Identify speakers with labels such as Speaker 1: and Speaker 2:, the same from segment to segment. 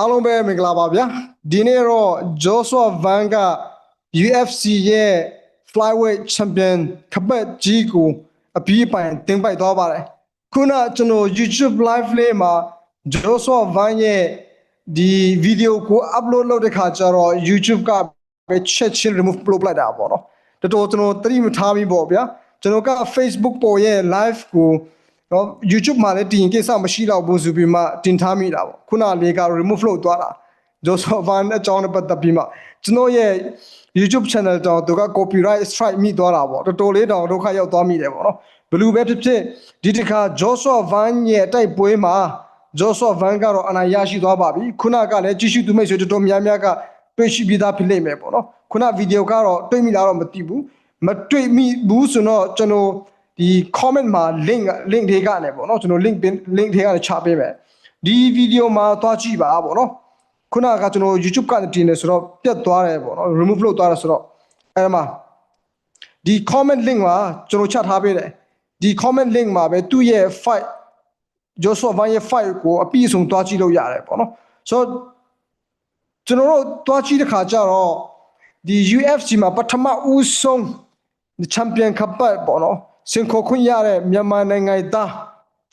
Speaker 1: အားလုံးပဲမင်္ဂလာပါဗျာဒီနေ့တော့ Joshua Van က UFC ရဲ့ flyweight champion ခပတ်ကြီးကိုအပြီးပိုင်တင်ပိုက်သွားပါတယ်ခုနကျွန်တော် YouTube live လေးမှာ Joshua Van ရဲ့ဒီ video ကို upload လုပ်တဲ့ခါကျတော့ YouTube ကပဲချက်ချင်း remove လုပ်လိုက်တာပေါ့နော်တော်တော်ကျွန်တော်သတိမထားမိပေါ့ဗျာကျွန်တော်က Facebook ပေါ်ရဲ့ live ကို နော် YouTube မှာလည်းတင်ရင်ကိစ္စမရှိတော့ဘူးဆိုပြီးမှတင်ထားမိတာပေါ့ခုနလေးက remove လုပ်သွားတာဂျိုဆောဗန်အကြောင်းနဲ့ပတ်သက်ပြီးမှကျွန်တော်ရဲ့ YouTube channel တောင်သူက copyright strike မိသွားတာပေါ့တော်တော်လေးတောင်ဒုက္ခရောက်သွားမိတယ်ပေါ့နော်ဘယ်လိုပဲဖြစ်ဖြစ်ဒီတစ်ခါ Joshua Van ရဲ့အတိုက်ပွဲမှာ Joshua Van ကတော့အနိုင်ရရှိသွားပါပြီခုနကလည်းကြည့်ရှုသူမိတ်ဆွေတော်တော်များများကတွေ့ရှိပြီးသားဖြစ်လိမ့်မယ်ပေါ့နော်ခုနဗီဒီယိုကတော့တွေ့မိလားတော့မသိဘူးမတွေ့မိဘူးဆိုတော့ကျွန်တော် ဒီ comment မှာ link link တွေကနေပေါ့နော်ကျွန်တော် link link တွေကနေချပေးမယ်ဒီဗီဒီယိုမှာသွားကြည့်ပါပေါ့နော်ခုနကကျွန်တော် YouTube ကနေတင်နေဆိုတော့ပြတ်သွားတယ်ပေါ့နော် remove လုပ်သွားတယ်ဆိုတော့အဲ့မှာဒီ comment link မှာကျွန်တော်ချထားပေးတယ်ဒီ comment link မှာပဲသူ့ရဲ့ fight Joshua Van ရဲ့ fight ကိုအပြည့်အစုံသွားကြည့်လို့ရတယ်ပေါ့နော်ဆိုတော့ကျွန်တော်တို့သွားကြည့်တဲ့ခါကျတော့ဒီ UFC မှာပထမဦးဆုံး champion ကပတ်ပေါ့နော် စင်ခေါ်ခွင့်ရတဲ့မြန်မာနိုင်ငံသား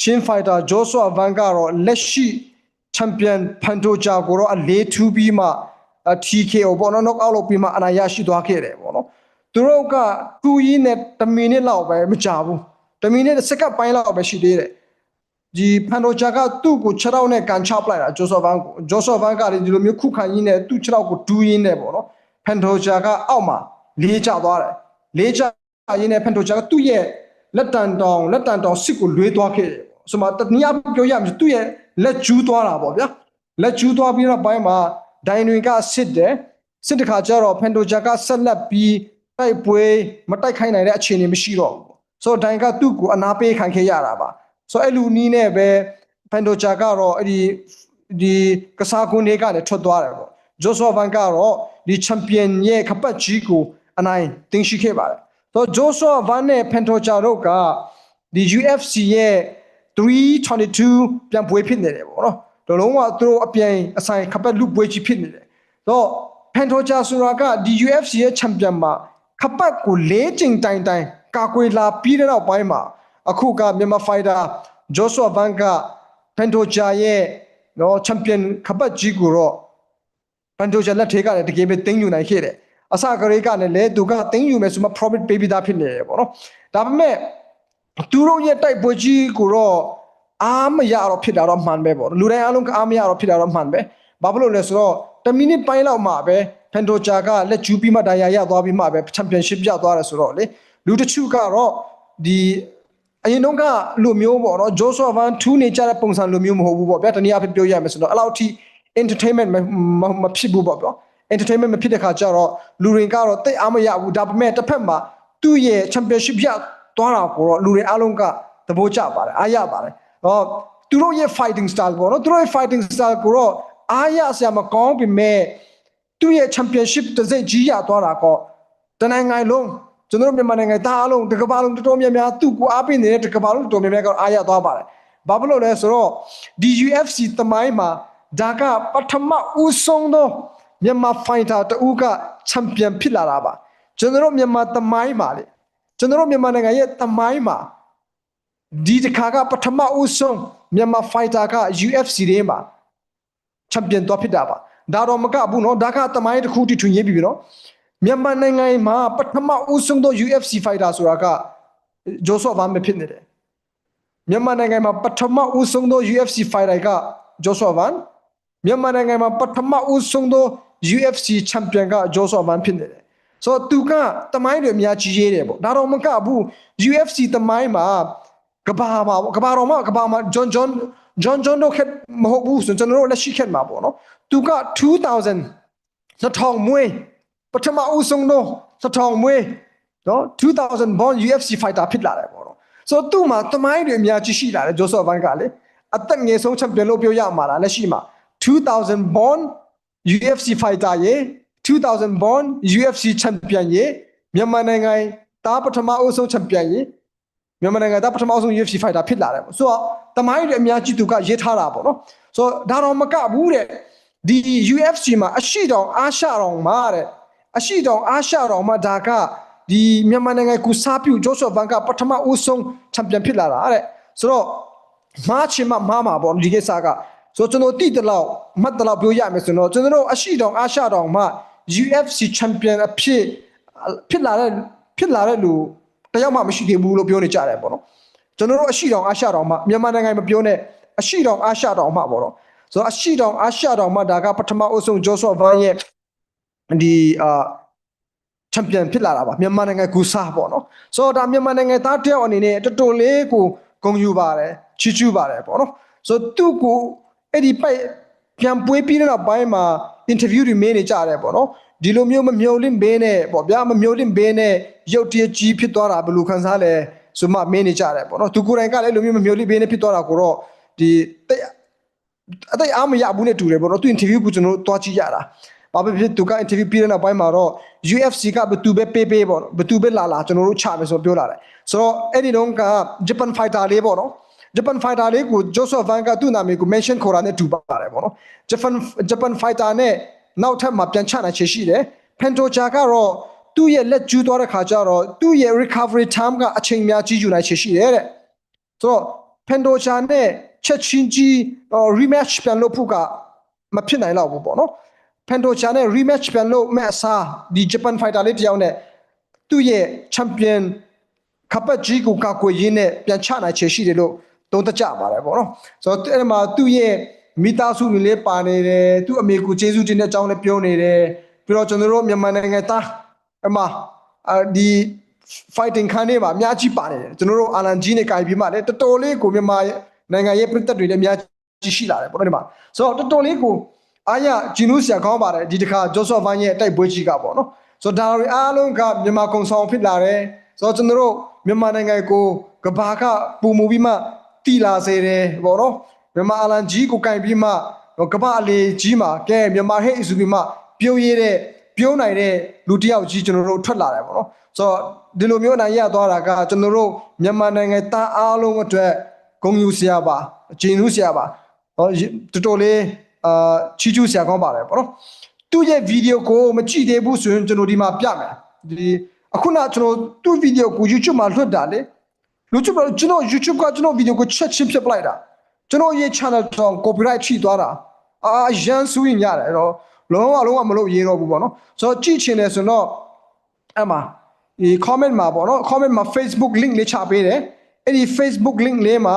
Speaker 1: ချင်းဖိုက်တာဂျိုဆွာဗန်ကတော့လက်ရှိ champion ဖန်တိုဂျာကိုတော့အလေးထူးပြီးမှ TKO ပေါ့နော် knock out လုပ်ပြီးမှအနိုင်ရရှိသွားခဲ့တယ်ပေါ့နော်သူတို့က2ရင်းနဲ့1မိနစ်လောက်ပဲမကြာဘူး1မိနစ်စက္ကန့်ပိုင်းလောက်ပဲရှိသေးတယ်ဒီဖန်တိုဂျာကသူ့ကို6တောက်နဲ့ကန်ချပလိုက်တာဂျိုဆော့ဗန်ကိုဂျိုဆော့ဗန်ကလည်းဒီလိုမျိုးခုခံရင်းနဲ့သူ့6တောက်ကို2ရင်းနဲ့ပေါ့နော်ဖန်တိုဂျာကအောက်မှာလေးကျသွားတယ်လေးကျရင်းနဲ့ဖန်တိုဂျာကသူ့ရဲ့ လက်တန်တောင်လက်တန်တောင်စစ်ကိုလွေးသွားခဲ့တယ်ပေါ့ဆိုမှတနည်းအားပြောရမယ်သူ့ရဲ့လက်ကျူးသွားတာပေါ့ဗျာလက်ကျူးသွားပြီးတော့ဘိုင်းမှာဒိုင်တွေကစစ်တယ်စစ်တခါကျတော့ဖန်တိုဂျာကဆက်လက်ပြီးတိုက်ပွဲမတိုက်ခိုင်းနိုင်တဲ့အခြေအနေမရှိတော့ဘူးပေါ့ဆိုတော့ဒိုင်ကသူ့ကိုအနာပေးခံခဲ့ရတာပါဆိုတော့အဲ့လူနီးနဲ့ပဲဖန်တိုဂျာကတော့အဲ့ဒီဒီကစားကွန်းတွေကလည်းထွက်သွားတယ်ပေါ့ဂျိုဆောဗန်ကတော့ဒီချန်ပီယံရဲ့ခပတ်ကြီးကိုအနိုင်တင်ရှိခဲ့ပါတယ်ဆို တော့ဂျိုဆောဗန်နဲ့ဖန်တိုဂျာတို့ကဒီ UFC ရဲ့322ပြန်ပွဲဖြစ်နေတယ်ပေါ့နော်ဒီလုံးကသူတို့အပြိုင်အဆိုင်ခပတ်လူပွဲကြီးဖြစ်နေတယ်ဆိုတော့ဖန်တိုဂျာဆိုတာကဒီ UFC ရဲ့ချန်ပီယံမှာခပတ်ကို၄ချိန်တိုင်တိုင်ကာကွယ်လာပြီးတဲ့နောက်ပိုင်းမှာအခုကမြန်မာဖိုက်တာဂျိုဆွာဗန်ကဖန်တိုဂျာရဲ့နော်ချန်ပီယံခပတ်ကြီးကိုတော့ဖန်တိုဂျာလက်ထဲကလည်းတကယ်ပဲတင်းယူနိုင်ခဲ့တယ် အစကရေကလည်းလေသူကတင်းယူမယ်ဆိုမှ profit ပေးပြီးသားဖြစ်နေတယ်ပေါ့နော်ဒါပေမဲ့သူတို့ရဲ့တိုက်ပွဲကြီးကိုတော့အားမရတော့ဖြစ်တာတော့မှန်ပဲပေါ့လူတိုင်းအားလုံးကအားမရတော့ဖြစ်တာတော့မှန်ပဲဘာဖြစ်လို့လဲဆိုတော့10မိနစ်ပိုင်းလောက်မှပဲဖန်တိုဂျာကလက်ကျူးပြီးမှဒါရရသွားပြီးမှပဲချန်ပီယံရှစ်ရသွားတယ်ဆိုတော့လေလူတချို့ကတော့ဒီအရင်တော့ကလူမျိုးပေါ့နော်ဂျိုဆော့ဗန်2နေကြတဲ့ပုံစံလူမျိုးမဟုတ်ဘူးပေါ့ဗျာတနည်းအားဖြင့်ပြောရမယ်ဆိုတော့အဲ့လောက်ထိ entertainment မဖြစ်ဘူးပေါ့ဗျာ entertainment မဖြစ်တဲ့ခါကျတော့လူတွေကတော့တိတ်အားမရဘူးဒါပေမဲ့တစ်ဖက်မှာသူ့ရဲ့ championship ရသွားတာကိုတော့လူတွေအားလုံးကသဘောကျပါတယ်အားရပါတယ်ဟောသူတို့ရဲ့ fighting style ပေါ့နော်သူတို့ရဲ့ fighting style ကိုတော့အားရဆရာမကောင်းပေမဲ့သူ့ရဲ့ championship တစ်စိတ်ကြီးရသွားတာကောတနင်္ဂနွေလုံးကျွန်တော်တို့မြန်မာနိုင်ငံသားအလုံးတကဘာလုံးတော်တော်များများသူ့ကိုအားပေးနေတဲ့တကဘာလုံးတော်တော်များများကအားရသွားပါတယ်။ဘာဖြစ်လို့လဲဆိုတော့ဒီ UFC သမိုင်းမှာဒါကပထမဦးဆုံးသော မြန်မာဖိုင်တာတဦးကချန်ပီယံဖြစ်လာတာပါကျွန်တော်တို့မြန်မာသမိုင်းမှာလေကျွန်တော်တို့မြန်မာနိုင်ငံရဲ့သမိုင်းမှာဒီတစ်ခါကပထမဦးဆုံးမြန်မာဖိုင်တာက UFC တွေမှာချန်ပီယံသွားဖြစ်တာပါဒါတော့မကဘူးနော်ဒါကသမိုင်းတစ်ခုတည်ထွင်ရေးပြီနော်မြန်မာနိုင်ငံမှာပထမဦးဆုံးသော UFC ဖိုင်တာဆိုတာကဂျိုဆော့ဗာမဖြစ်နေတယ်မြန်မာနိုင်ငံမှာပထမဦးဆုံးသော UFC ဖိုင်တာကဂျိုဆော့ဗန် မြန်မာနိုင်ငံမှာပထမဦးဆုံးသော UFC champion ကဂျိုဆော့ဗန်ဖြစ်နေတယ်ဆိုတော့သူကတမိုင်းတွေအများကြီးရေးတယ်ပေါ့ဒါတော့မကဘူး UFC တမိုင်းမှာကဘာမှာကဘာတော်မှာကဘာမှာဂျွန်ဂျွန်ဂျွန်ဂျွန်တို့ခက်မဟုတ်ဘူးဆိုကျွန်တော်တို့လက်ရှိခက်မှာပေါ့နော်သူက2000 2000မွေးပထမအဦးဆုံးတော့စထောင်မွေးနော်2000 born UFC fighter ဖြစ်လာတယ်ပေါ့နော်ဆိုတော့သူ့မှာတမိုင်းတွေအများကြီးရှိလာတယ်ဂျိုဆော့ဗန်ကလေအသက်ငယ်ဆုံးချန်ပီယံလို့ပြောရမှာလားလက်ရှိမှာ 2000 born UFC fighter ရေ2000 born UFC champion ရေမြန်မာနိုင်ငံသားပထမအဦးဆုံးချန်ပီယံရေမြန်မာနိုင်ငံသားပထမအဦးဆုံး UFC fighter ဖြစ်လာတယ်ပေါ့ဆိုတော့တမိုင်းတွေအများကြီးသူကရေးထားတာပေါ့နော်ဆိုတော့ဒါတော့မကဘူးတဲ့ဒီ UFC မှာအရှိတောင်အားရှတောင်မှာတဲ့အရှိတောင်အားရှတောင်မှာဒါကဒီမြန်မာနိုင်ငံကူစားပြုဂျိုးဆော့ဘန်ကပထမဦးဆုံးချန်ပီယံဖြစ်လာတာတဲ့ဆိုတော့မာချင်မမာမှာပေါ့ဒီကိစ္စက ဆိုတော့ကျွန်တော်တိတလောက်မှတ်တလောက်ပြောရမယ်ဆိုတော့ကျွန်တော်တို့အရှိတောင်အားရှတောင်မှာ UFC ချန်ပီယံအဖြစ်ဖြစ်လာတဲ့ဖြစ်လာတဲ့လူတယောက်မှမရှိသေးဘူးလို့ပြောနေကြတယ်ပေါ့နော်ကျွန်တော်တို့အရှိတောင်အားရှတောင်မှာမြန်မာနိုင်ငံမပြောနဲ့အရှိတောင်အားရှတောင်မှာပေါ့နော်ဆိုတော့အရှိတောင်အားရှတောင်မှာဒါကပထမအဆုံးဂျိုးဆော့ဘန်ရဲ့ဒီအာချန်ပီယံဖြစ်လာတာပါမြန်မာနိုင်ငံကူစားပေါ့နော်ဆိုတော့ဒါမြန်မာနိုင်ငံသားတယောက်အနေနဲ့တော်တော်လေးကိုဂုဏ်ယူပါတယ်ချီးကျူးပါတယ်ပေါ့နော်ဆိုတော့သူ့ကို အဲ့ဒီပိုက်ပြန်ပွေးပြီးတဲ့နောက်ပိုင်းမှာ interview တွေမင်းနေကြတယ်ပေါ့နော်ဒီလိုမျိုးမမျောလင့်ဘင်းနဲ့ပေါ့ဗျာမမျောလင့်ဘင်းနဲ့ရုပ်တရက်ကြီးဖြစ်သွားတာဘယ်လိုခံစားလဲဆိုမှမင်းနေကြတယ်ပေါ့နော်သူကိုယ်တိုင်ကလည်းအဲ့လိုမျိုးမမျောလင့်ဘင်းနဲ့ဖြစ်သွားတာကိုတော့ဒီတိတ်အတိတ်အားမရဘူးနဲ့တူတယ်ပေါ့နော်သူ interview ကိုကျွန်တော်တို့တွားကြည့်ရတာဘာဖြစ်ဖြစ်သူက interview ပြီးတဲ့နောက်ပိုင်းမှာတော့ UFC ကဘယ်သူပဲပေးပေးပေါ့နော်ဘယ်သူပဲလာလာကျွန်တော်တို့ချမယ်ဆိုပြောလာတယ်ဆိုတော့အဲ့ဒီတော့က Japan fighter လေးပေါ့နော် Japan fighter လေးကို Joseph Van ကသူ့နာမည်ကို mention ခေါ်တာနဲ့တူပါတယ်ပေါ့နော် Japan Japan fighter နဲ့နောက်ထပ်မှာပြန်ချနိုင်ချေရှိတယ် Pantoja ကတော့သူ့ရဲ့လက်ကျူးသွားတဲ့ခါကျတော့သူ့ရဲ့ recovery time ကအချိန်များကြီးယူနိုင်ချေရှိတယ်တဲ့ဆိုတော့ Pantoja နဲ့ချက်ချင်းကြီး rematch ပြန်လုပ်ဖို့ကမဖြစ်နိုင်တော့ဘူးပေါ့နော် Pantoja နဲ့ rematch ပြန်လုပ်မဲ့အစားဒီ Japan fighter လေးတယောက်နဲ့သူ့ရဲ့ champion ခပတ်ကြီးကိုကာကွယ်ရင်းနဲ့ပြန်ချနိုင်ချေရှိတယ်လို့ သုံးသပ်ကြပါတယ်ပေါ့နော်ဆိုတော့အဲ့ဒီမှာသူ့ရဲ့မိသားစုတွေလည်းပါနေတယ်သူ့အမေကိုကျေးဇူးတင်တဲ့အကြောင်းလည်းပြောနေတယ်ပြီးတော့ကျွန်တော်တို့မြန်မာနိုင်ငံသားအမအာဒီ fighting ခန်းထဲမှာအများကြီးပါနေတယ်ကျွန်တော်တို့အာလန်ကြီးနဲ့ကြိုင်ပြီးမှလည်းတော်တော်လေးကိုမြန်မာနိုင်ငံရဲ့ပြည်သက်တွေလည်းအများကြီးရှိလာတယ်ပေါ့နော်ဒီမှာဆိုတော့တော်တော်လေးကိုအားရဂျီနူးဆရာကောင်းပါတယ်ဒီတစ်ခါဂျိုဆော့ဗန်ရဲ့တိုက်ပွဲကြီးကပေါ့နော်ဆိုတော့ဒါတွေအားလုံးကမြန်မာကုံဆောင်ဖြစ်လာတယ်ဆိုတော့ကျွန်တော်တို့မြန်မာနိုင်ငံကိုကဘာကပူမူပြီးမှ တီလာစေတယ်ပေါ့နော်မြန်မာအာလန်ကြီးကိုကင်ပြီးမှကဘာအလေးကြီးမှာကဲမြန်မာဟဲ့အစုပြီးမှပြုံးရတဲ့ပြုံးနိုင်တဲ့လူတစ်ယောက်ကြီးကျွန်တော်တို့ထွက်လာတယ်ပေါ့နော်ဆိုတော့ဒီလိုမျိုးအနိုင်ရသွားတာကကျွန်တော်တို့မြန်မာနိုင်ငံသားအားလုံးအတွက်ဂုဏ်ယူစရာပါအကျဉ်းဦးစရာပါဟောတော်တော်လေးအာချီချူးစရာကောင်းပါတယ်ပေါ့နော်သူ့ရဲ့ဗီဒီယိုကိုမကြည့်သေးဘူးဆိုရင်ကျွန်တော်ဒီမှာပြမယ်ဒီအခုနကျွန်တော်သူ့ဗီဒီယိုကို YouTube မှာလွှတ်တာလေ YouTube ကကျွန်တော် YouTube ကကျွန်တော်ဗီဒီယိုကိုချက်ချင်းဖြစ်ပလိုက်တာကျွန်တော်ရဲ့ channel တော့ copyright ထိသွားတာအာရန်ဆူရင်ရတယ်အဲ့တော့လုံးဝလုံးဝမလုပ်ရေးတော့ဘူးပေါ့နော်ဆိုတော့ကြည့်ချင်တယ်ဆိုတော့အဲ့မှာဒီ comment မှာပေါ့နော် comment မှာ Facebook link လေးချပေးတယ်အဲ့ဒီ Facebook link လေးမှာ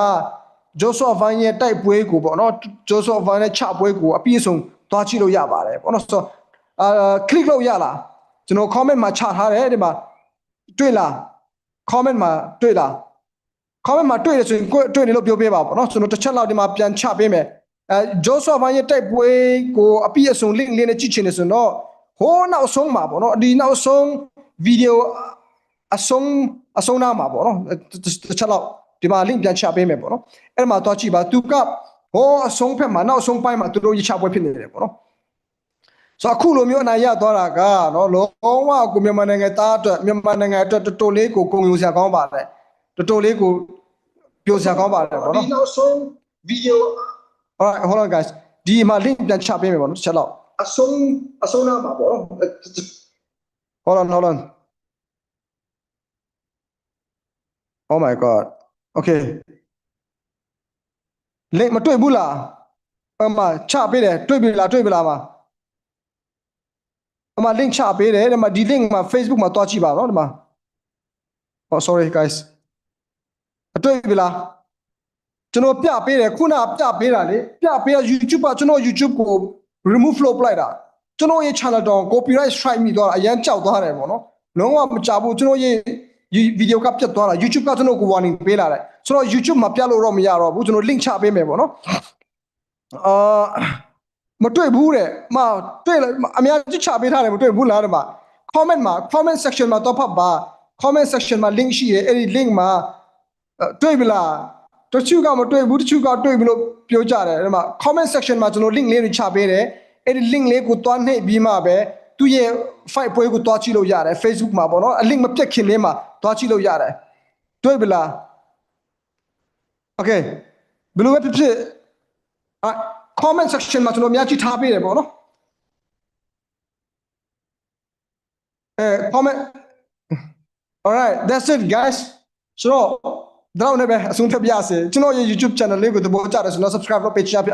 Speaker 1: Joseph Van ရဲ့တိုက်ပွဲကိုပေါ့နော် Joseph Van ရဲ့ချပွဲကိုအပြည့်အစုံသွားကြည့်လို့ရပါတယ်ပေါ့နော်ဆိုတော့အာ click လုပ်ရလားကျွန်တော် comment မှာချထားတယ်ဒီမှာတွေ့လား comment မှာတွေ့လား comment မှာတွေ့ရဆိုရင်ကိုတွေ့နေလို့ပြောပေးပါပေါ့နော်ကျွန်တော်တစ်ချက်လောက်ဒီမှာပြန်ချပေးမယ်အဲ Joseph Van ရဲ့တိုက်ပွဲကိုအပြည့်အစုံ link လေးနဲ့ကြည့်ချင်တယ်ဆိုတော့ဟိုးနောက်ဆုံးမှာပေါ့နော်ဒီနောက်ဆုံး video အဆုံးအဆုံးနာမှာပေါ့နော်တစ်ချက်လောက်ဒီမှာ link ပြန်ချပေးမယ်ပေါ့နော်အဲ့မှာတော့ကြည့်ပါသူကဟိုးအဆုံးဖက်မှာနောက်ဆုံးပိုင်းမှာသူတို့ရချပွဲဖြစ်နေတယ်ပေါ့နော်ဆိုတော့အခုလိုမျိုးအနိုင်ရသွားတာကနော်လုံးဝကိုမြန်မာနိုင်ငံသားအတွက်မြန်မာနိုင်ငံအတွက်တော်တော်လေးကိုဂုဏ်ယူစရာကောင်းပါတယ်တော်တော်လေးကို ပြောစရာကောင်းပါတယ်ပေါ့နော် ဒီနောက်ဆုံး video alright hold on guys ဒီမှာ link ပြန်ချပေးမယ်ပေါ့နော်တစ်ချက်လောက်အဆုံးအဆုံးနာမှာပေါ့နော် hold on hold on oh my god okay link မတွေ့ဘူးလားအမချပေးတယ်တွေ့ပြီလားတွေ့ပြီလားမအမ link ချပေးတယ်ဒီမှာဒီ link မှာ Facebook မှာတွားကြည့်ပါနော်ဒီမှာ oh sorry guys အတွေ့ပြီလားကျွန်တော်ပြပေးတယ်ခုနပြပေးတာလေပြပေးရ YouTube ကကျွန်တော် YouTube ကို remove လုပ်ပလိုက်တာကျွန်တော်ရဲ့ channel တော့ copyright strike မိသွားတာအရန်ကြောက်သွားတယ်ပေါ့နော်လုံးဝမကြဘူးကျွန်တော်ရဲ့ဗီဒီယိုကပြတ်သွားတာ YouTube ကကျွန်တော်ကို warning ပေးလာတယ်ဆိုတော့ YouTube မှာပြလို့တော့မရတော့ဘူးကျွန်တော် link ချပေးမယ်ပေါ့နော်အာမတွေ့ဘူးတဲ့မတွေ့လားအများကြီးချပေးထားတယ်မတွေ့ဘူးလားတဲ့မှာ comment မှာ comment section မှာတော့ဖတ်ပါ comment section မှာ link ရှိတယ်အဲ့ဒီ link မှာ တွေ့ပြီလားတချို့ကမတွေ့ဘူးတချို့ကတွေ့ပြီလို့ပြောကြတယ်အဲ့မှာ comment section မှာကျွန်တော် link လေးတွေချပေးတယ်အဲ့ဒီ link လေးကိုတွားနှိပ်ပြီးမှပဲသူ့ရဲ့ fight ပွဲကိုတွားကြည့်လို့ရတယ် Facebook မှာပေါ့နော်အ link မပြတ်ခင်လေးမှာတွားကြည့်လို့ရတယ်တွေ့ပြီလား Okay ဘယ်လိုပဲဖြစ်ဖြစ်အ comment section မှာကျွန်တော်အများကြီးထားပေးတယ်ပေါ့နော်အဲ comment alright that's it guys ဆို တော့တော့လည်းပဲအဆုံးထပ်ပြရစေကျွန်တော်ရဲ့ YouTube channel လေးကိုသဘောကျတယ်ဆိုတော့ subscribe လုပ်ပေးချင်ပါ